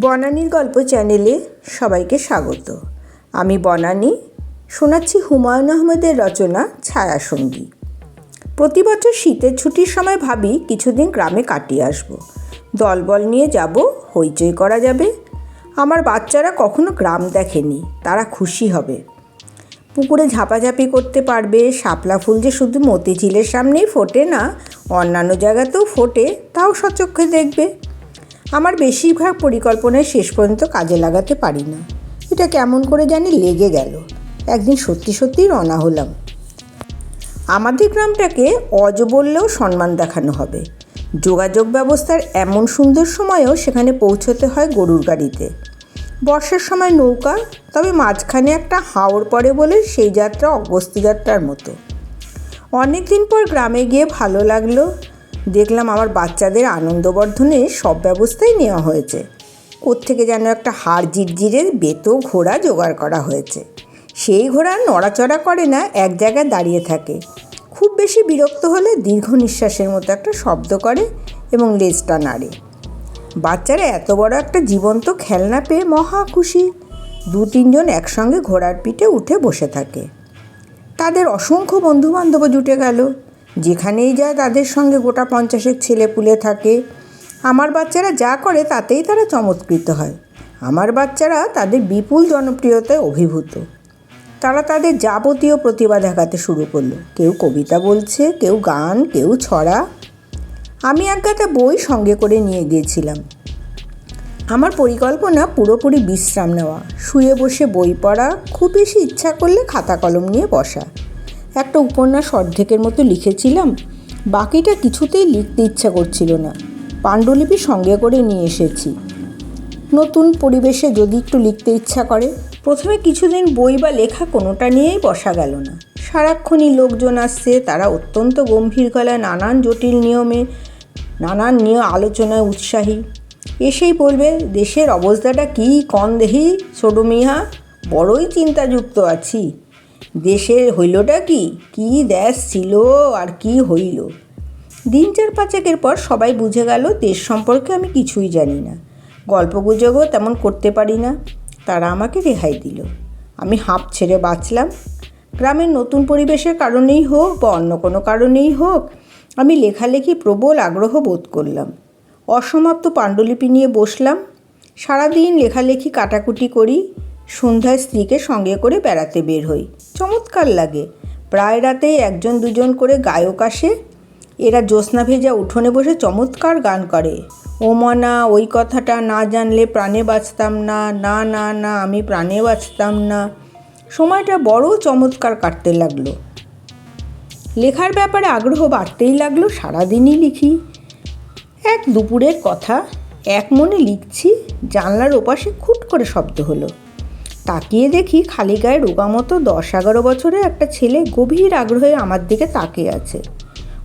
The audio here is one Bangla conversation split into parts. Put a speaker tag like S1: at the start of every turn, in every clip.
S1: বনানীর গল্প চ্যানেলে সবাইকে স্বাগত। আমি বনানী, শোনাচ্ছি হুমায়ুন আহমেদের রচনা ছায়াসঙ্গী। প্রতি বছর শীতের ছুটির সময় ভাবি কিছুদিন গ্রামে কাটিয়ে আসব। দলবল নিয়ে যাব, হইচই করা যাবে। আমার বাচ্চারা কখনো গ্রাম দেখেনি, তারা খুশি হবে। পুকুরে ঝাপাঝাপি করতে পারবে, শাপলা ফুল যে শুধু মতিঝিলের সামনেই ফোটে না, অন্যান্য জায়গাতেও ফোটে, তাও সচক্ষে দেখবে। আমার বেশিরভাগ পরিকল্পনায় শেষ পর্যন্ত কাজে লাগাতে পারি না। এটা কেমন করে জানি লেগে গেল। একদিন সত্যি সত্যি রওনা হলাম। আমাদের গ্রামটাকে অজ বললেও সম্মান দেখানো হবে। যোগাযোগ ব্যবস্থার এমন সুন্দর সময়েও সেখানে পৌঁছতে হয় গরুর গাড়িতে। বর্ষার সময় নৌকা, তবে মাঝখানে একটা হাওড় পড়ে বলে সেই যাত্রা অগস্তি যাত্রার মতো। অনেক দিন পর গ্রামে গিয়ে ভালো লাগল। দেখলাম আমার বাচ্চাদের আনন্দবর্ধনে সব ব্যবস্থাই নেওয়া হয়েছে। কোত্থেকে যেন একটা হাড় জিরজিরের বেতো ঘোড়া জোগাড় করা হয়েছে। সেই ঘোড়া নড়াচড়া করে না, এক জায়গায় দাঁড়িয়ে থাকে। খুব বেশি বিরক্ত হলে দীর্ঘ নিঃশ্বাসের মতো একটা শব্দ করে এবং লেজটা নাড়ে। বাচ্চারা এত বড় একটা জীবন্ত খেলনা পেয়ে মহা খুশি। দু তিনজন একসঙ্গে ঘোড়ার পিঠে উঠে বসে থাকে। তাদের অসংখ্য বন্ধুবান্ধবও জুটে গেল। যেখানেই যায় তাদের সঙ্গে গোটা পঞ্চাশেক ছেলে পুলে থাকে। আমার বাচ্চারা যা করে তাতেই তারা চমৎকৃত হয়। আমার বাচ্চারা তাদের বিপুল জনপ্রিয়তায় অভিভূত। তারা তাদের যাবতীয় প্রতিভা দেখাতে শুরু করল। কেউ কবিতা বলছে, কেউ গান, কেউ ছড়া। আমি একগাটা বই সঙ্গে করে নিয়ে গিয়েছিলাম। আমার পরিকল্পনা পুরোপুরি বিশ্রাম নেওয়া। শুয়ে বসে বই পড়া, খুব বেশি ইচ্ছা করলে খাতা কলম নিয়ে বসা। একটা উপন্যাস অর্ধেকের মতো লিখেছিলাম, বাকিটা কিছুতেই লিখতে ইচ্ছা করছিল না। পাণ্ডুলিপি সঙ্গে করে নিয়ে এসেছি। নতুন পরিবেশে যদি একটু লিখতে ইচ্ছা করে, প্রথমে কিছুদিন বই বা লেখা কোনোটা নিয়েই বসা গেল না। সারাক্ষণই লোকজন আসছে, তারা অত্যন্ত গম্ভীর গলায় নানান জটিল নিয়মে, নানান নিয়ে আলোচনায় উৎসাহী। এসেই বলবে, দেশের অবস্থাটা কী কন দেহি ছোটো মিহা বড়ই চিন্তাযুক্ত আছি। দেশের হইলটা কি? কি দেশ ছিল আর কি হইল? দিন চার পাঁচেকের পর সবাই বুঝে গেল, দেশ সম্পর্কে আমি কিছুই জানি না। গল্পগুজবও তেমন করতে পারি না। তারা আমাকে রেহাই দিল। আমি হাঁপ ছেড়ে বাঁচলাম। গ্রামের নতুন পরিবেশের কারণেই হোক বা অন্য কোনো কারণেই হোক, আমি লেখালেখি প্রবল আগ্রহ বোধ করলাম। অসমাপ্ত পাণ্ডুলিপি নিয়ে বসলাম। সারাদিন লেখালেখি কাটাকুটি করি। সন্ধ্যায় স্ত্রীকে সঙ্গে করে বেড়াতে বের হই। চমৎকার লাগে। প্রায় রাতেই একজন দুজন করে গায়ক আসে। এরা জ্যোৎস্না ভেজা উঠোনে বসে চমৎকার গান করে। ও মনা ওই কথাটা না জানলে প্রাণে বাঁচতাম না না না না, আমি প্রাণে বাঁচতাম না। সময়টা বড় চমৎকার কাটতে লাগল। লেখার ব্যাপারে আগ্রহ বাড়তেই লাগল সারাদিনই লিখি। এক দুপুরের কথা, এক মনে লিখছি, জানলার ওপাশে খুট করে শব্দ হলো। তাকিয়ে দেখি খালি গায়ে রোগা মতো দশ এগারো বছরের একটা ছেলে গভীর আগ্রহে আমার দিকে তাকিয়ে আছে।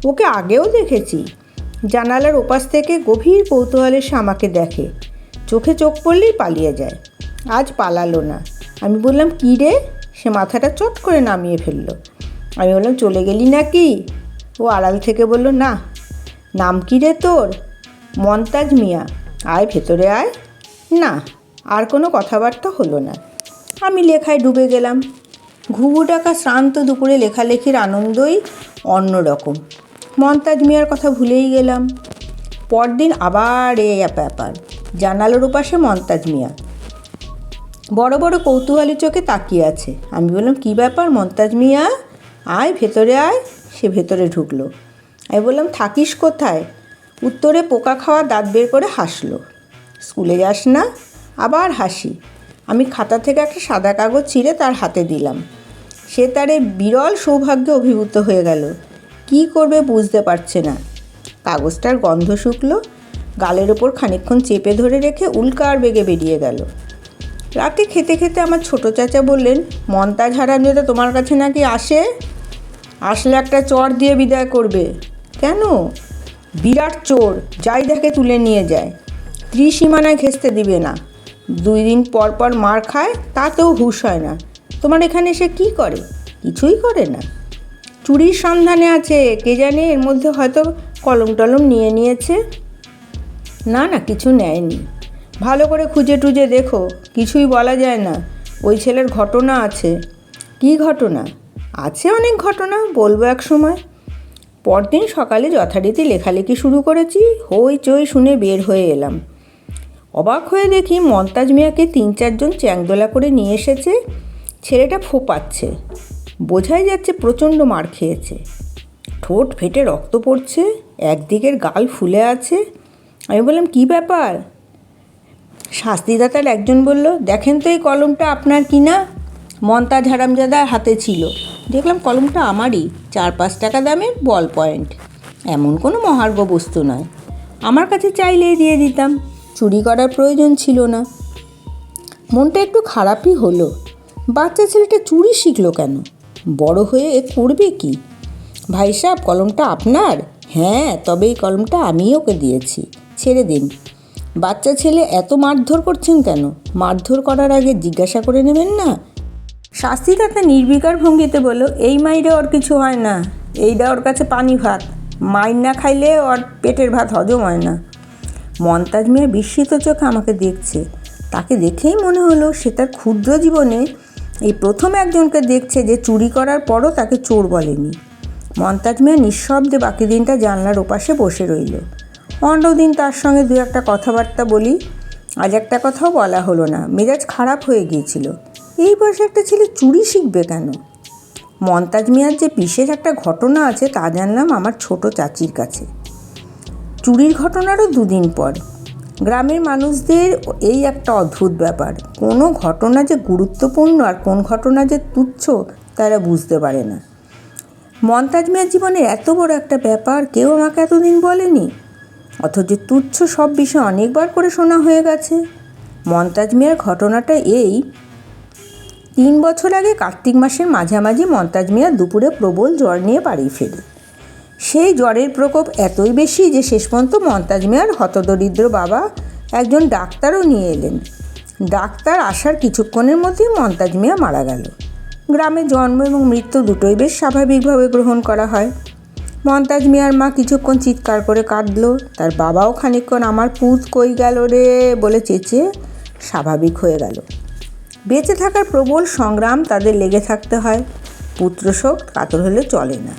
S1: ওকে আগেও দেখেছি। জানালার ওপাশ থেকে গভীর কৌতূহলে সে আমাকে দেখে। চোখে চোখ পড়লেই পালিয়ে যায়। আজ পালালো না। আমি বললাম, কী রে? সে মাথাটা চট করে নামিয়ে ফেলল। আমি বললাম, চলে গেলি নাকি? ও আড়াল থেকে বলল, না। নাম কী রে তোর? মন্তাজ মিয়া। আয়, ভেতরে আয়। না। আর কোনো কথাবার্তা হলো না। আমি লেখায় ডুবে গেলাম। ঘুঘু ডাকা শ্রান্ত দুপুরে লেখালেখির আনন্দই অন্যরকম মন্তাজ মিয়ার কথা ভুলেই গেলাম। পরদিন আবার এ ব্যাপার জানালোর ওপাশে মন্তাজ মিয়া। বড় বড় কৌতূহলী চোখে তাকিয়ে আছে। আমি বললাম, কী ব্যাপার মন্তাজ মিয়া? আয় ভেতরে আয়। সে ভেতরে ঢুকলো। আমি বললাম, থাকিস কোথায়? উত্তরে পোকা খাওয়া দাঁত বের করে হাসলো। স্কুলে যাস না, আবার হাসি। আমি খাতা থেকে একটা সাদা কাগজ ছিঁড়ে তার হাতে দিলাম। সে তার বিরল সৌভাগ্যে অভিভূত হয়ে গেল। কি করবে বুঝতে পারছে না। কাগজটার গন্ধ শুকলো, গালের ওপর খানিকক্ষণ চেপে ধরে রেখে উল্কার বেগে বেরিয়ে গেল। রাতে খেতে খেতে আমার ছোট চাচা বললেন মন্তাজ হারামজাদা তোমার কাছে নাকি আসে? আসলে একটা চর দিয়ে বিদায় করবে। কেন? বিরাট চোর, যাই দেখে তুলে নিয়ে যায়। ত্রিসীমানায় ঘেঁচতে দিবে না। দুই দিন পর পর মার খায়, তাতেও হুশ হয় না। তোমার এখানে এসে কি করে? কিছুই করে না। চুরির সন্ধানে আছে, কে জানে এর মধ্যে হয়তো কলম টলম নিয়ে নিয়েছে। না না, কিছু নেয়নি। ভালো করে খুঁজে টুজে দেখো, কিছুই বলা যায় না। ওই ছেলের ঘটনা আছে। কী ঘটনা? আছে অনেক ঘটনা, বলব এক সময়। পরদিন সকালে যথারীতি লেখালেখি শুরু করেছি, হই চই শুনে বের হয়ে এলাম। অবাক হয়ে দেখি মন্তাজ মিয়াকে তিন চারজন চ্যাংদোলা করে নিয়ে এসেছে, ছেলেটা ফোপাচ্ছে। বোঝাই যাচ্ছে প্রচণ্ড মার খেয়েছে। ঠোঁট ফেটে রক্ত পড়ছে, একদিকের গাল ফুলে আছে। আমি বললাম, কী ব্যাপার? শাস্তিদাতার একজন বলল, দেখেন তো এই কলমটা আপনার কি না? মন্তাজ হারামজাদার হাতে ছিল। দেখলাম কলমটা আমারই, চার পাঁচ টাকা দামের বল পয়েন্ট। এমন কোনো মহার্ঘ বস্তু নয়। আমার কাছে চাইলেই দিয়ে দিতাম। চুরি করার প্রয়োজন ছিল না। মনটা একটু খারাপই হলো। বাচ্চা ছেলেটা চুরি শিখলো কেন? বড় হয়ে এ করবে কি? ভাই সাহেব, কলমটা আপনার? হ্যাঁ তবে এই কলমটা আমিই ওকে দিয়েছি। ছেড়ে দিন। বাচ্চা ছেলে এত মারধর করছেন কেন? মারধর করার আগে জিজ্ঞাসা করে নেবেন না? শাস্তিদাতা নির্বিকার ভঙ্গিতে বলল এই মাইরে ওর কিছু হয় না। এইটা ওর কাছে পানি ভাত। মাইর না খাইলে ওর পেটের ভাত হজম হয় না। মন্তাজ মিয়া বিস্মিত চোখে আমাকে দেখছে। তাকে দেখেই মনে হলো সে তার ক্ষুদ্র জীবনে এই প্রথম একজনকে দেখছে যে চুরি করার পরও তাকে চোর বলেনি। মন্তাজ মিয়া নিঃশব্দে বাকি দিনটা জানলার ওপাশে বসে রইল। অন্য দিন তার সঙ্গে দু একটা কথাবার্তা বলি। আজ একটা কথাও বলা হলো না, মেজাজ খারাপ হয়ে গিয়েছিল। এই বয়সে একটা ছেলে চুরি শিখবে কেন? মন্তাজ মিয়ার যে বিশেষ একটা ঘটনা আছে তা জানলাম আমার ছোট চাচির কাছে। চুরির ঘটনারও দুদিন পর। গ্রামের মানুষদের এই একটা অদ্ভুত ব্যাপার। কোনো ঘটনা যে গুরুত্বপূর্ণ আর কোন ঘটনা যে তুচ্ছ, তারা বুঝতে পারে না। মন্তাজ মিয়ার জীবনের এত বড় একটা ব্যাপার কেউ আমাকে এতদিন বলেনি? অথচ তুচ্ছ সব বিষয় অনেকবার করে শোনা হয়ে গেছে। মন্তাজ মিয়ার ঘটনাটা এই, তিন বছর আগে কার্তিক মাসের মাঝামাঝি মন্তাজ মিয়া দুপুরে প্রবল জ্বর নিয়ে বাড়ি ফেরে। সেই জ্বরের প্রকোপ এতই বেশি যে শেষ পর্যন্ত মন্তাজ মিয়ার হতদরিদ্র বাবা একজন ডাক্তারও নিয়ে এলেন। ডাক্তার আসার কিছুক্ষণের মধ্যেই মন্তাজ মিয়া মারা গেল। গ্রামে জন্ম এবং মৃত্যু দুটোই বেশ স্বাভাবিকভাবে গ্রহণ করা হয়। মন্তাজ মিয়ার মা কিছুক্ষণ চিৎকার করে কাঁদলো, তার বাবাও খানিকক্ষণ আমার পুত কই গেল রে? বলে চেঁচিয়ে স্বাভাবিক হয়ে গেল। বেঁচে থাকার প্রবল সংগ্রাম তাদের লেগে থাকতে হয়। পুত্রশোক কাতর হলে চলে না।